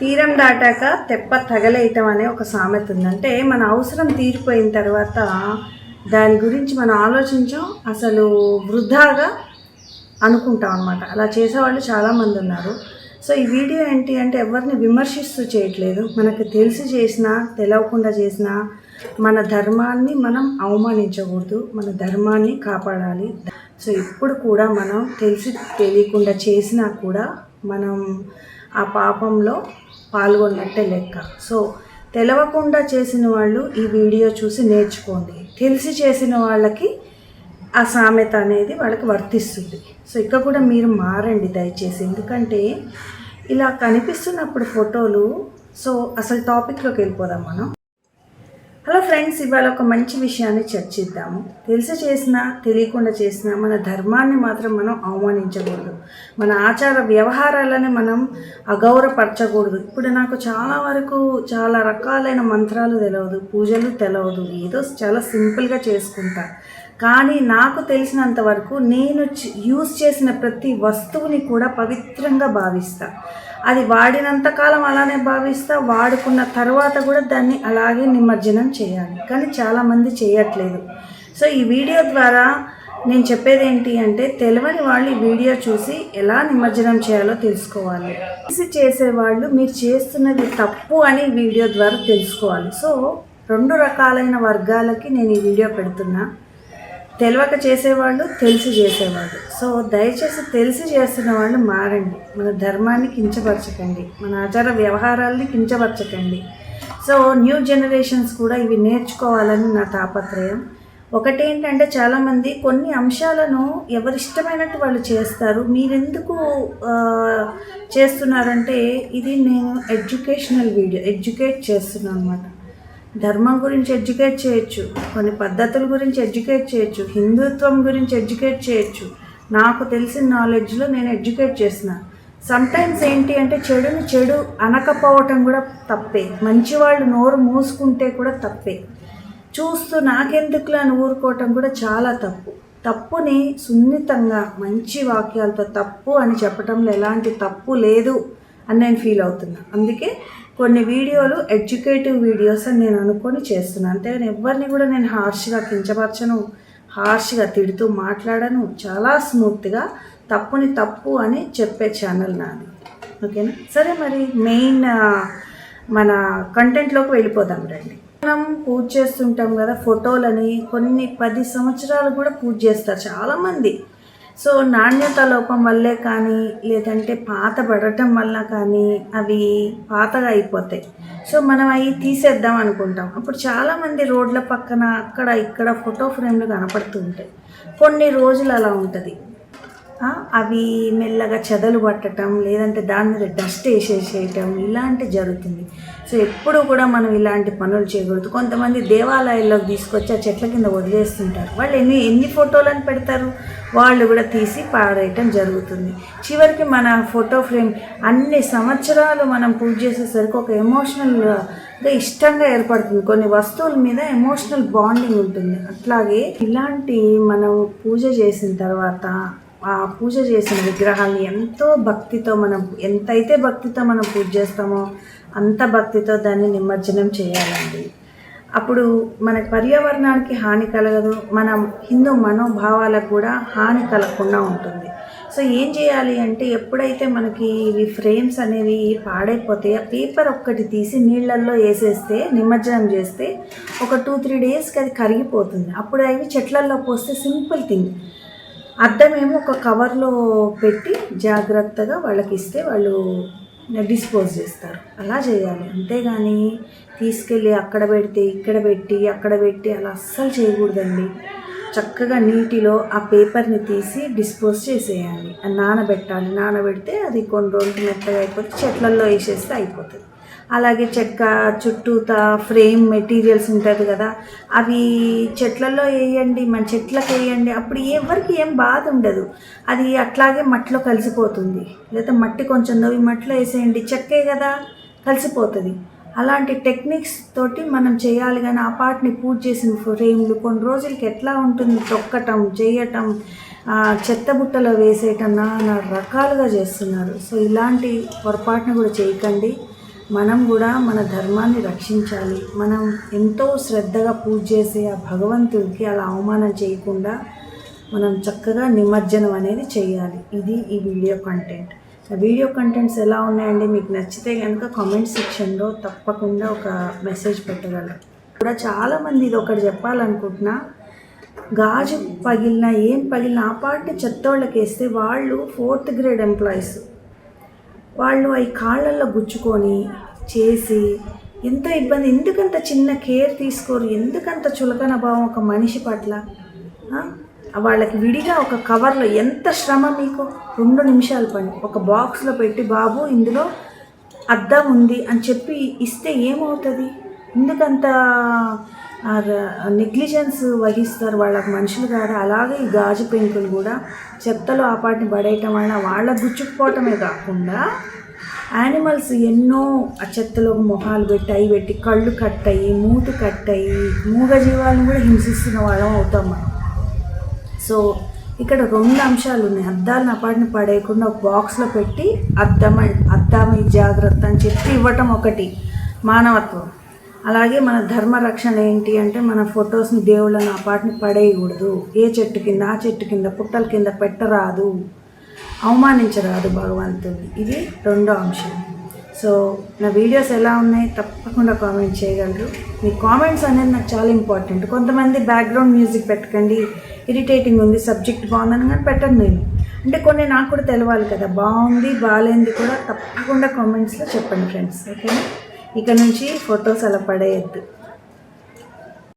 తీరం దాటాక తెప్ప తగలేయటం అనే ఒక సామెత ఉంది. అంటే మన అవసరం తీరిపోయిన తర్వాత దాని గురించి మనం ఆలోచించాం అసలు వృధాగా అనుకుంటాం అనమాట అలా చేసేవాళ్ళు చాలామంది ఉన్నారు. సో ఈ వీడియో ఏంటి అంటే ఎవరిని విమర్శిస్తూ చేయట్లేదు. మనకు తెలిసి చేసినా తెలవకుండా చేసినా మన ధర్మాన్ని మనం అవమానించకూడదు. మన ధర్మాన్ని కాపాడాలి. సో ఇప్పుడు కూడా మనం తెలిసి తెలియకుండా చేసినా కూడా మనం ఆ పాపంలో పాల్గొన్నట్టే లెక్క. సో తెలవకుండా చేసిన వాళ్ళు ఈ వీడియో చూసి నేర్చుకోండి. తెలిసి చేసిన వాళ్ళకి ఆ సామెత అనేది వాళ్ళకి వర్తిస్తుంది. సో ఇక్కడ కూడా మీరు మారండి దయచేసి. ఎందుకంటే ఇలా కనిపిస్తున్నప్పుడు ఫోటోలు సో అసలు టాపిక్లోకి వెళ్ళిపోదాం మనం. హలో ఫ్రెండ్స్ ఇవాళ ఒక మంచి విషయాన్ని చర్చిద్దాము. తెలిసి చేసినా తెలియకుండా చేసినా మన ధర్మాన్ని మాత్రం మనం అవమానించకూడదు. మన ఆచార వ్యవహారాలని మనం అగౌరవపరచకూడదు. ఇప్పుడు నాకు చాలా వరకు చాలా రకాలైన మంత్రాలు తెలియదు పూజలు తెలియదు ఏదో చాలా సింపుల్గా చేసుకుంటా. కానీ నాకు తెలిసినంత వరకు నేను యూస్ చేసిన ప్రతి వస్తువుని కూడా పవిత్రంగా భావిస్తాను అది వాడినంత కాలం అలానే భావిస్తా వాడుకున్న తర్వాత కూడా దాన్ని అలాగే నిమజ్జనం చేయాలి. కానీ చాలామంది చేయట్లేదు. సో ఈ వీడియో ద్వారా నేను చెప్పేది ఏంటి అంటే తెలియని వాళ్ళు ఈ వీడియో చూసి ఎలా నిమజ్జనం చేయాలో తెలుసుకోవాలి. తెలిసి చేసేవాళ్ళు మీరు చేస్తున్నది తప్పు అని వీడియో ద్వారా తెలుసుకోవాలి. సో రెండు రకాలైన వర్గాలకి నేను ఈ వీడియో పెడుతున్నా. తెలియక చేసేవాళ్ళు తెలిసి చేసేవాళ్ళు. సో దయచేసి తెలిసి చేస్తున్న వాళ్ళు మారండి. మన ధర్మాన్ని కించపరచకండి. మన ఆచార వ్యవహారాల్ని కించపరచకండి. సో న్యూ జనరేషన్స్ కూడా ఇవి నేర్చుకోవాలని నా తాపత్రయం. ఒకటేంటంటే చాలామంది కొన్ని అంశాలను ఎవరిష్టమైనట్టు వాళ్ళు చేస్తారు. మీరెందుకు చేస్తున్నారంటే ఇది నేను ఎడ్యుకేషనల్ వీడియో ఎడ్యుకేట్ చేస్తున్నాను అనమాట ధర్మం గురించి ఎడ్యుకేట్ చేయొచ్చు కొన్ని పద్ధతుల గురించి ఎడ్యుకేట్ చేయొచ్చు హిందుత్వం గురించి ఎడ్యుకేట్ చేయొచ్చు. నాకు తెలిసిన నాలెడ్జ్లో నేను ఎడ్యుకేట్ చేసిన. సమ్టైమ్స్ ఏంటి అంటే చెడుని చెడు అనకపోవటం కూడా తప్పే. మంచి వాళ్ళు నోరు మూసుకుంటే కూడా తప్పే. చూస్తూ నాకెందుకులా అని ఊరుకోవటం కూడా చాలా తప్పు. తప్పుని సున్నితంగా మంచి వాక్యాలతో తప్పు అని చెప్పటంలో ఎలాంటి తప్పు లేదు అని నేను ఫీల్ అవుతున్నా. అందుకే కొన్ని వీడియోలు ఎడ్యుకేటివ్ వీడియోస్ అని నేను అనుకొని చేస్తున్నాను. అంతేగాని ఎవరిని కూడా నేను హార్ష్గా కించపరచను హార్ష్గా తిడుతూ మాట్లాడను. చాలా స్మూత్గా తప్పుని తప్పు అని చెప్పే ఛానల్ నాది. ఓకేనా సరే మరి మెయిన్ మన కంటెంట్లోకి వెళ్ళిపోదాం రండి. మనం పూజ చేస్తుంటాం కదా ఫోటోలని కొన్ని పది సంవత్సరాలు కూడా పూజ చేస్తారు చాలామంది. సో నాణ్యత లోపం వల్లే కానీ లేదంటే పాత పడటం వల్ల కానీ అవి పాతగా అయిపోతాయి. సో మనం అవి తీసేద్దాం అనుకుంటాం. అప్పుడు చాలామంది రోడ్ల పక్కన అక్కడ ఇక్కడ ఫోటో ఫ్రేమ్లు కనపడుతూ ఉంటాయి. కొన్ని రోజులు అలా ఉంటుంది. అవి మెల్లగా చెదలు పట్టడం లేదంటే దాని మీద డస్ట్ వేసేసేయటం ఇలాంటి జరుగుతుంది. సో ఎప్పుడు కూడా మనం ఇలాంటి పనులు చేయకూడదు. కొంతమంది దేవాలయాల్లోకి తీసుకొచ్చి ఆ చెట్ల కింద వదిలేస్తుంటారు. వాళ్ళు ఎన్ని ఎన్ని ఫోటోలను పెడతారు? వాళ్ళు కూడా తీసి పాడేయటం జరుగుతుంది. చివరికి మన ఫోటో ఫ్రేమ్ అన్ని సంవత్సరాలు మనం పూజ చేసేసరికి ఒక ఎమోషనల్గా ఇష్టంగా ఏర్పడుతుంది. కొన్ని వస్తువుల మీద ఎమోషనల్ బాండింగ్ ఉంటుంది. అట్లాగే ఇలాంటి మనం పూజ చేసిన తర్వాత ఆ పూజ చేసిన విగ్రహాన్ని ఎంతో భక్తితో మనం ఎంతైతే భక్తితో మనం పూజ చేస్తామో అంత భక్తితో దాన్ని నిమజ్జనం చేయాలండి. అప్పుడు మన పర్యావరణానికి హాని కలగదు మన హిందూ మనోభావాలకు కూడా హాని కలగకుండా ఉంటుంది. సో ఏం చేయాలి అంటే ఎప్పుడైతే మనకి ఇవి ఫ్రేమ్స్ అనేవి పాడైపోతే ఆ పేపర్ ఒక్కటి తీసి నీళ్ళల్లో వేసేస్తే నిమజ్జనం చేస్తే ఒక టూ త్రీ డేస్కి అది కరిగిపోతుంది. అప్పుడు అవి చెట్లల్లో పోస్తే సింపుల్ థింగ్. అద్దమేమో ఒక కవర్లో పెట్టి జాగ్రత్తగా వాళ్ళకి ఇస్తే వాళ్ళు డిస్పోజ్ చేస్తారు. అలా చేయాలి. అంతేగాని తీసుకెళ్ళి అక్కడ పెడితే ఇక్కడ పెట్టి అక్కడ పెట్టి అలా అస్సలు చేయకూడదండి. చక్కగా నీటిలో ఆ పేపర్ని తీసి డిస్పోజ్ చేసేయాలి. అది నానబెట్టాలి. నానబెడితే అది కొన్ని రోజులు మెత్తగా అయిపోతే చెట్లల్లో వేసేస్తే అయిపోతుంది. అలాగే చెక్క చుట్టూత ఫ్రేమ్ మెటీరియల్స్ ఉంటుంది కదా అవి చెట్లలో వేయండి మన చెట్లకు వేయండి అప్పుడు ఎవరికి ఏం బాధ ఉండదు. అది అట్లాగే మట్టిలో కలిసిపోతుంది. లేదా మట్టి కొంచెం నవ్వి మట్టిలో వేసేయండి చెక్కే కదా కలిసిపోతుంది. అలాంటి టెక్నిక్స్ తోటి మనం చేయాలి కానీ ఆ పాటని పూజ చేసిన ఫ్రేమ్లు కొన్ని రోజులకి ఎట్లా ఉంటుంది? తొక్కటం చేయటం చెత్త బుట్టలో వేసేయటం నానా రకాలుగా చేస్తున్నారు. సో ఇలాంటి పొరపాటును కూడా చేయకండి. మనం కూడా మన ధర్మాన్ని రక్షించాలి. మనం ఎంతో శ్రద్ధగా పూజ చేసే ఆ భగవంతుడికి అలా అవమానం చేయకుండా మనం చక్కగా నిమజ్జనం అనేది చేయాలి. ఇది ఈ వీడియో కంటెంట్. వీడియో కంటెంట్స్ ఎలా ఉన్నాయండి? మీకు నచ్చితే కనుక కామెంట్ సెక్షన్లో తప్పకుండా ఒక మెసేజ్ పెట్టగలరు. కూడా చాలామంది ఇది ఒకటి చెప్పాలనుకుంటున్నా గాజు పగిలిన ఏం పగిలిన ఆ పార్టీ చెత్తోళ్ళకి వేస్తే వాళ్ళు ఫోర్త్ గ్రేడ్ ఎంప్లాయీస్. వాళ్ళు అవి కాళ్ళల్లో గుచ్చుకొని చేసి ఎంత ఇబ్బంది ఎందుకంత చిన్న కేర్ తీసుకోరు ఎందుకంత చులకన భావం ఒక మనిషి పట్ల? వాళ్ళకి విడిగా ఒక కవర్లో ఎంత శ్రమ మీకు? రెండు నిమిషాల పని. ఒక బాక్స్లో పెట్టి బాబు ఇందులో అద్దం ఉంది అని చెప్పి ఇస్తే ఏమవుతుంది? ఎందుకంత నెగ్లిజెన్స్ వహిస్తారు వాళ్ళకి మనుషులు కాదు అలాగే ఈ గాజు పెంకులు కూడా చెత్తలో ఆ పాటిని పడేయటం వల్ల వాళ్ళ గుచ్చుకుపోవటమే కాకుండా యానిమల్స్ ఎన్నో ఆ చెత్తలో మొహాలు పెట్టి అవి పెట్టి కళ్ళు కట్ అయ్యి మూతి కట్ అయ్యి మూగ జీవాలను కూడా హింసిస్తున్న వాళ్ళం అవుతాం మనం. సో ఇక్కడ రెండు అంశాలు ఉన్నాయి. అద్దాలను అపాటిని పడేయకుండా ఒక బాక్స్లో పెట్టి అద్దమ అద్దామి జాగ్రత్త అని చెప్పి ఇవ్వటం ఒకటి మానవత్వం. అలాగే మన ధర్మ రక్షణ ఏంటి అంటే మన ఫొటోస్ని దేవుళ్ళని అపాటిని పడేయకూడదు. ఏ చెట్టు కింద ఆ చెట్టు కింద పుట్టల కింద పెట్టరాదు. అవమానించరాదు భగవంతుని ఇది రెండో అంశం. సో నా వీడియోస్ ఎలా ఉన్నాయి తప్పకుండా కామెంట్ చేయగలరు. మీ కామెంట్స్ అనేది నాకు చాలా ఇంపార్టెంట్. కొంతమంది బ్యాక్గ్రౌండ్ మ్యూజిక్ పెట్టకండి. ఇరిటేటింగ్ ఉంది సబ్జెక్ట్ బాగుందని కానీ పెట్టను నేను. అంటే కొన్ని నాకు కూడా తెలవాలి కదా. బాగుంది బాగాలేంది కూడా తప్పకుండా కామెంట్స్లో చెప్పండి ఫ్రెండ్స్. ఓకేనా? ఇక నుంచి ఫొటోస్ అలా పడేయద్దు.